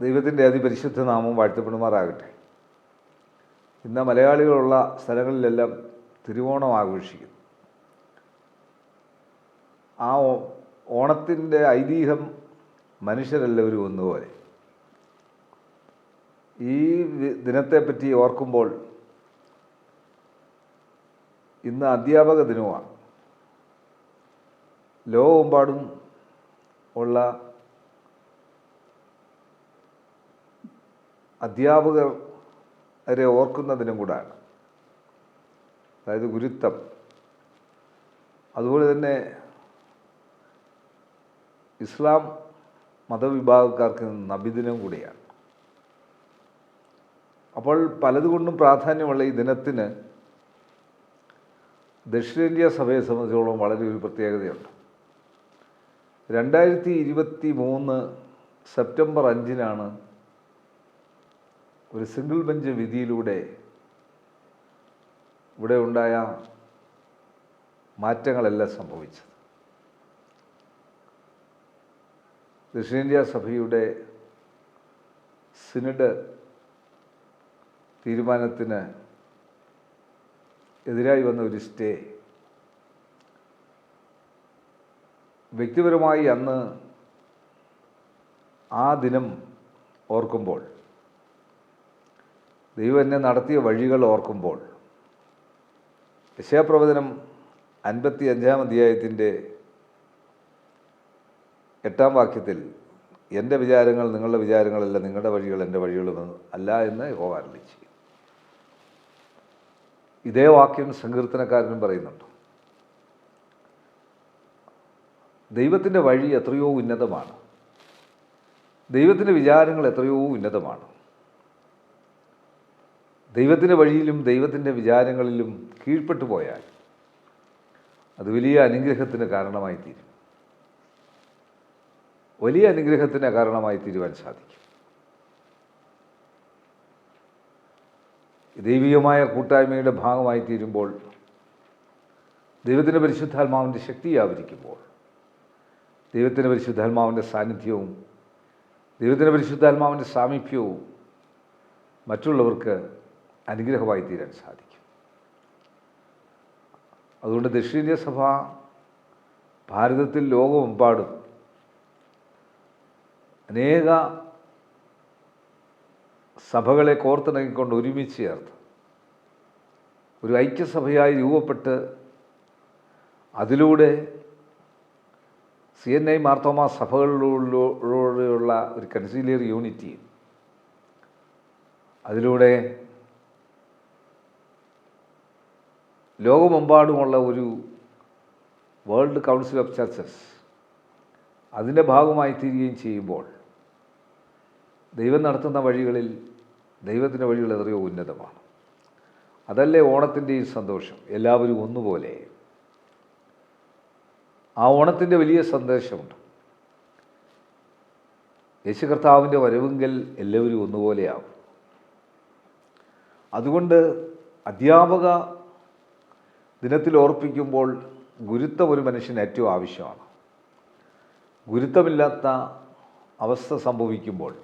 ദൈവത്തിന്റെ അതിപരിശുദ്ധ നാമം വാഴ്ത്തപ്പെടുമാറാകട്ടെ. ഇന്ന് മലയാളികളുള്ള സ്ഥലങ്ങളിലെല്ലാം തിരുവോണം ആഘോഷിക്കുന്നു. ആ ഓണത്തിന്റെ ഐതിഹ്യം മനുഷ്യരെല്ലാവരും ഒന്നുപോലെ. ഈ ദിനത്തെപ്പറ്റി ഓർക്കുമ്പോൾ ഇന്ന് അധ്യാപക ദിനമാണ് ലോകമെമ്പാടും ഉള്ള അധ്യാപകരെ ഓർക്കുന്നതിനും കൂടാണ്. അതായത് ഗുരുത്വം. അതുപോലെ തന്നെ ഇസ്ലാം മതവിഭാഗക്കാർക്ക് നബിദിനം കൂടിയാണ്. അപ്പോൾ പലതുകൊണ്ടും പ്രാധാന്യമുള്ള ഈ ദിനത്തിന് ദക്ഷിണേന്ത്യ സഭയെ സംബന്ധിച്ചോളം വളരെ ഒരു പ്രത്യേകതയുണ്ട്. രണ്ടായിരത്തി ഇരുപത്തി മൂന്ന് സെപ്റ്റംബർ അഞ്ചിനാണ് ഒരു സിംഗിൾ ബെഞ്ച് വിധിയിലൂടെ ഇവിടെ ഉണ്ടായ മാറ്റങ്ങളെല്ലാം സംഭവിച്ചത്. ദക്ഷിണേന്ത്യ സഭയുടെ സിനഡ് തീരുമാനത്തിന് എതിരായി വന്ന ഒരു സ്റ്റേ വ്യക്തിപരമായി അന്ന് ആ ദിനം ഓർക്കുമ്പോൾ ദൈവം എന്നെ നടത്തിയ വഴികൾ ഓർക്കുമ്പോൾ യശാപ്രവചനം അൻപത്തി അഞ്ചാം അധ്യായത്തിന്റെ എട്ടാം വാക്യത്തിൽ എന്റെ വിചാരങ്ങൾ നിങ്ങളുടെ വിചാരങ്ങളല്ല നിങ്ങളുടെ വഴികൾ എന്റെ വഴികളുമെന്ന് അല്ല എന്ന് യഹോവ ഇതേ വാക്യം സങ്കീർത്തനക്കാരനും പറയുന്നുണ്ട്. ദൈവത്തിന്റെ വഴി എത്രയോ ഉന്നതമാണ്. ദൈവത്തിന്റെ വിചാരങ്ങൾ എത്രയോ ഉന്നതമാണ്. ദൈവത്തിന്റെ വഴിയിലും ദൈവത്തിന്റെ വിചാരങ്ങളിലും കീഴ്പ്പെട്ടു പോയാൽ അത് വലിയ അനുഗ്രഹത്തിന് കാരണമായി തീരും. വലിയ അനുഗ്രഹത്തിന് കാരണമായി തീരുവാൻ സാധിക്കും. ദൈവികമായ കൂട്ടായ്മയുടെ ഭാഗമായി തീരുമ്പോൾ ദൈവത്തിന്റെ പരിശുദ്ധാത്മാവിന്റെ ശക്തി ആവരിക്കുമ്പോൾ ദൈവത്തിന്റെ പരിശുദ്ധാത്മാവിന്റെ സാന്നിധ്യവും ദൈവത്തിന്റെ പരിശുദ്ധാത്മാവിന്റെ സാമീപ്യവും മറ്റുള്ളവർക്ക് അനുഗ്രഹമായി തീരാൻ സാധിക്കും. അതുകൊണ്ട് ദക്ഷിണേന്ത്യ സഭ ഭാരതത്തിൽ ലോകമെമ്പാടും അനേക സഭകളെ കോർത്തിണങ്ങിക്കൊണ്ട് ഒരുമിച്ച് ചേർത്ത് ഒരു ഐക്യസഭയായി രൂപപ്പെട്ട് അതിലൂടെ സി എൻ ഐ മാർത്തോമ സഭകളിലൂടെയുള്ള ഒരു കൺസീലിയർ യൂണിറ്റി അതിലൂടെ ലോകമെമ്പാടുമുള്ള ഒരു വേൾഡ് കൗൺസിൽ ഓഫ് ചർച്ചസ് അതിന്റെ ഭാഗമായി തീരുകയും ചെയ്യുമ്പോൾ ദൈവം നടത്തുന്ന വഴികളിൽ ദൈവത്തിന്റെ വഴികൾ എത്രയോ ഉന്നതമാണ്. അതല്ലേ ഓണത്തിന്റെ ഈ സന്തോഷം. എല്ലാവരും ഒന്നുപോലെ. ആ ഓണത്തിന്റെ വലിയ സന്ദേശമുണ്ട്. യേശു കർത്താവിന്റെ വരവെങ്കിൽ എല്ലാവരും ഒന്നുപോലെയാവും. അതുകൊണ്ട് അധ്യാപക ദിനത്തിൽ ഓർപ്പിക്കുമ്പോൾ ഗുരുത്വം ഒരു മനുഷ്യന് ഏറ്റവും ആവശ്യമാണ്. ഗുരുത്വമില്ലാത്ത അവസ്ഥ സംഭവിക്കുമ്പോൾ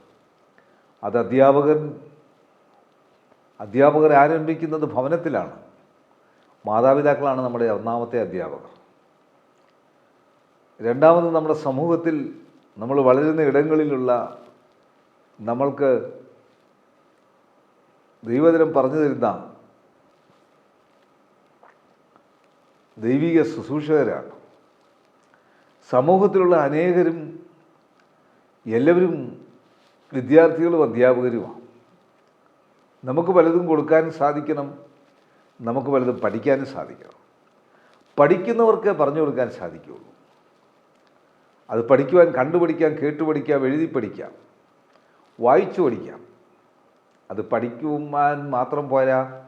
അത് അധ്യാപകൻ അധ്യാപകർ ആരംഭിക്കുന്നത് ഭവനത്തിലാണ്. മാതാപിതാക്കളാണ് നമ്മുടെ ഒന്നാമത്തെ അധ്യാപകർ. രണ്ടാമത് നമ്മുടെ സമൂഹത്തിൽ നമ്മൾ വളരുന്ന ഇടങ്ങളിലുള്ള നമ്മൾക്ക് ദൈവദിനം പറഞ്ഞു തരുന്ന ദൈവിക ശുശ്രൂഷകരാണ്. സമൂഹത്തിലുള്ള അനേകരും എല്ലാവരും വിദ്യാർത്ഥികളും അധ്യാപകരുമാണ്. നമുക്ക് പലതും കൊടുക്കാനും സാധിക്കണം നമുക്ക് പലതും പഠിക്കാനും സാധിക്കണം. പഠിക്കുന്നവർക്ക് പറഞ്ഞു കൊടുക്കാൻ സാധിക്കുകയുള്ളൂ. അത് പഠിക്കുവാൻ കണ്ടുപഠിക്കാം കേട്ടുപഠിക്കാം എഴുതി പഠിക്കാം വായിച്ചു പഠിക്കാം. അത് പഠിക്കുവാൻ മാത്രം പോരാ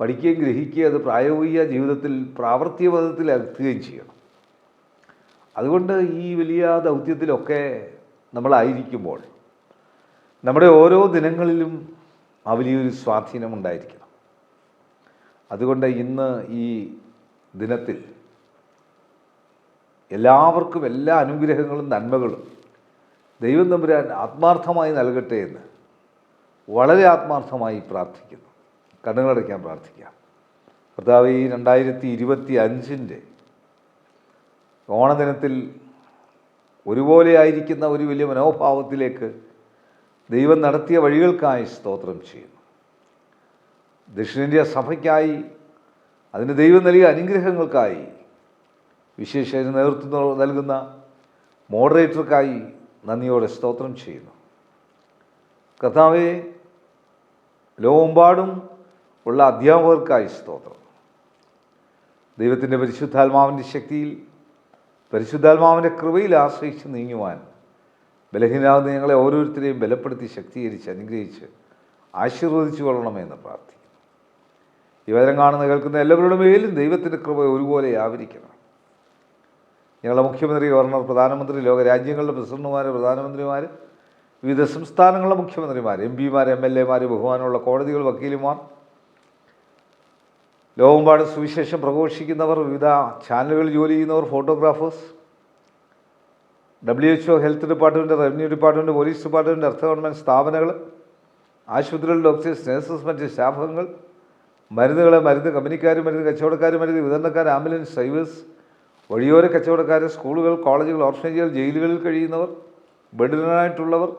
പഠിക്കുകയും ഗ്രഹിക്കുകയും അത് പ്രായോഗിക ജീവിതത്തിൽ പ്രാവർത്തികപഥത്തിൽ എത്തുകയും ചെയ്യണം. അതുകൊണ്ട് ഈ വലിയ ദൗത്യത്തിലൊക്കെ നമ്മളായിരിക്കുമ്പോൾ നമ്മുടെ ഓരോ ദിനങ്ങളിലും ആ വലിയൊരു സ്വാധീനം ഉണ്ടായിരിക്കണം. അതുകൊണ്ട് ഇന്ന് ഈ ദിനത്തിൽ എല്ലാവർക്കും എല്ലാ അനുഗ്രഹങ്ങളും നന്മകളും ദൈവം തമ്പുരാൻ ആത്മാർത്ഥമായി നൽകട്ടെ എന്ന് വളരെ ആത്മാർത്ഥമായി പ്രാർത്ഥിക്കുന്നു. കണ്ണുകളടയ്ക്കാൻ പ്രാർത്ഥിക്കാം കർത്താവ് ഈ രണ്ടായിരത്തി ഇരുപത്തി അഞ്ചിന്റെ ഓണദിനത്തിൽ ഒരുപോലെ ആയിരിക്കുന്ന ഒരു വലിയ മനോഭാവത്തിലേക്ക് ദൈവം നടത്തിയ വഴികൾക്കായി സ്തോത്രം ചെയ്യുന്നു. ദക്ഷിണേന്ത്യ സഭയ്ക്കായി അതിന് ദൈവം നൽകിയ അനുഗ്രഹങ്ങൾക്കായി വിശേഷ നേതൃത്വം നൽകുന്ന മോഡറേറ്റർക്കായി നന്ദിയോടെ സ്തോത്രം ചെയ്യുന്നു. കർത്താവെ ലോകമെമ്പാടും ഉള്ള അധ്യാപകർക്കായി സ്തോത്രം. ദൈവത്തിന്റെ പരിശുദ്ധാത്മാവിന്റെ ശക്തിയിൽ പരിശുദ്ധാത്മാവിന്റെ കൃപയിൽ ആശ്രയിച്ച് നീങ്ങുവാൻ ബലഹീനാവുന്ന ഞങ്ങളെ ഓരോരുത്തരെയും ബലപ്പെടുത്തി ശക്തീകരിച്ച് അനുഗ്രഹിച്ച് ആശീർവദിച്ചു കൊള്ളണമെന്ന് പ്രാർത്ഥിക്കുന്നു. ഈ വചനം കാണുന്ന കേൾക്കുന്ന എല്ലാവരുടെ മേലും ദൈവത്തിന്റെ കൃപ ഒരുപോലെ ആവരിക്കണം. ഞങ്ങളുടെ മുഖ്യമന്ത്രി ഗവർണർ പ്രധാനമന്ത്രി ലോകരാജ്യങ്ങളുടെ പ്രസിഡന്റുമാർ പ്രധാനമന്ത്രിമാർ വിവിധ സംസ്ഥാനങ്ങളുടെ മുഖ്യമന്ത്രിമാർ എം പിമാർ എം എൽ എമാർ ബഹുമാനമുള്ള കോടതികൾ വക്കീലുമാർ ലോകമെമ്പാടും സുവിശേഷം പ്രഘോഷിക്കുന്നവർ വിവിധ ചാനലുകളിൽ ജോലി ചെയ്യുന്നവർ photographers W H O health department revenue department police department അർത്ഥ ഗവൺമെന്റ് സ്ഥാപനങ്ങൾ ആശുപത്രികളിൽ ഡോക്ടേഴ്സ് നഴ്സസ് മറ്റ് സ്റ്റാഫുകൾ മരുന്നുകൾ മരുന്ന് കമ്പനിക്കാർ മരുന്ന് കച്ചവടക്കാർ മരുന്ന് വിതരണക്കാർ ആംബുലൻസ് ഡ്രൈവേഴ്സ് വഴിയോര കച്ചവടക്കാർ സ്കൂളുകൾ കോളേജുകൾ ഓർഫനേജുകൾ ജയിലുകളിൽ കഴിയുന്നവർ ബെഡിനായിട്ടുള്ളവർ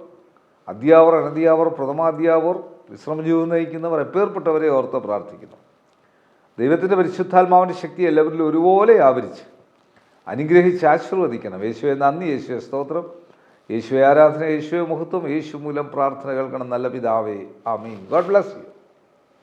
അധ്യാപകർ അനധ്യാപകർ പ്രഥമാധ്യാപകർ വിശ്രമജീവിതം നയിക്കുന്നവർ എപ്പേർപ്പെട്ടവരെ ഓർത്ത് പ്രാർത്ഥിക്കുന്നു. ദൈവത്തിന്റെ പരിശുദ്ധാത്മാവിന്റെ ശക്തി എല്ലാവരിലും ഒരുപോലെ ആവരിച്ച് അനുഗ്രഹിച്ച് ആശീർവദിക്കണം. യേശുവെ നന്ദി. യേശുവെ സ്തോത്രം. യേശുവെ ആരാധന. യേശുവെ മുഹത്വം. യേശു മൂലം പ്രാർത്ഥന കേൾക്കണം. നല്ല പിതാവേ. ആമീൻ. God bless you.